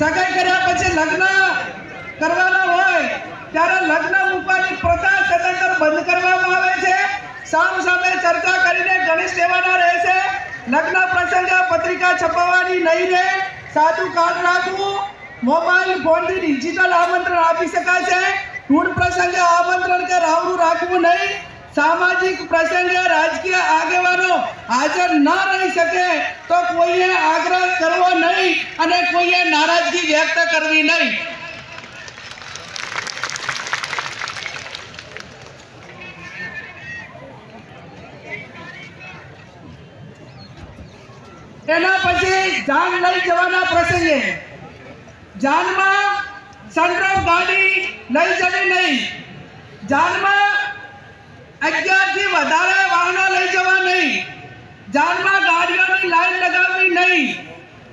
સગાઈ કર્યા પછી લગ્ન કરવાના હોય, ત્યારે લગ્ન મૂકવાની પ્રથા સદંતર બંધ કરવામાં આવે છે. સામ સામે ચર્ચા કરીને ગણેશ લેવાના રહેશે. લગ્ન પ્રસંગે પત્રિકા છપાવવાની નહીં રહે સાચું કાર્ડ રાખવું. મોબાઈલ ફોનથી ડિજિટલ આમંત્રણ આપી શકાશે ટૂર પ્રસંગે આમંત્રણ કે રાવણું રાખવું નહીં. સામાજિક પ્રસંગે રાજકીય આગેવાનો હાજર ન રહી શકે તો કોઈએ આગ્રહ કરવો નહીં. અને કોઈએ નારાજગી વ્યક્ત કરવી નહીં. એના પછી જાન લઈ જવાના પ્રસંગે, જાનમાં સંગ્રહ ગાડી લઈ જવી નહીં. જાનમાં અગિયારથી વધારે વાહનો લઈ જવા નહીં જાનમાં ગાડીઓની લાઈન લગાવવી નહીં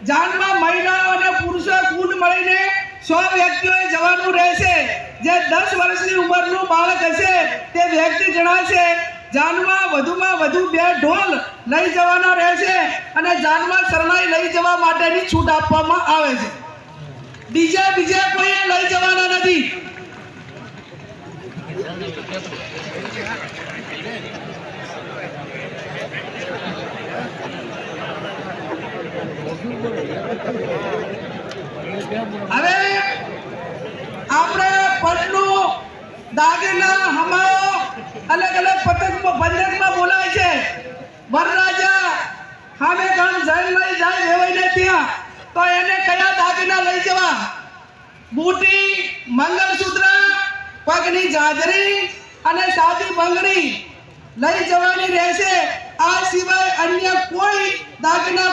જાનમાં મહિલાઓ અને પુરુષો કુલ મળીને સો વ્યક્તિઓએ જવાનું રહેશે. જે દસ વર્ષની ઉંમરનું બાળક હશે, તે વ્યક્તિ જણાશે, જાનમાં વધુમાં વધુ બે ઢોલ લઈ જવાના રહેશે અને જાનમાં શરણાઈ લઈ જવા માટેની છૂટ આપવામાં આવે છે. બીજે બીજે કોઈએ લઈ જવાના નથી. હવે આપણે પટનું દાગીના, હમાઓ અલગ અલગ પતંગ પંજરમાં બોલાય છે. વરરાજા હામે ગણ જૈન લઈ જાય વેવાઈને ત્યાં, તો એને કયા દાગીના લઈ જવા? બુટી, મંગળસૂત્ર, પગની જાજરી અને સાદી બંગડી લઈ જવાની રહેશે. આ સિવાય અન્ય કોઈ દાગીના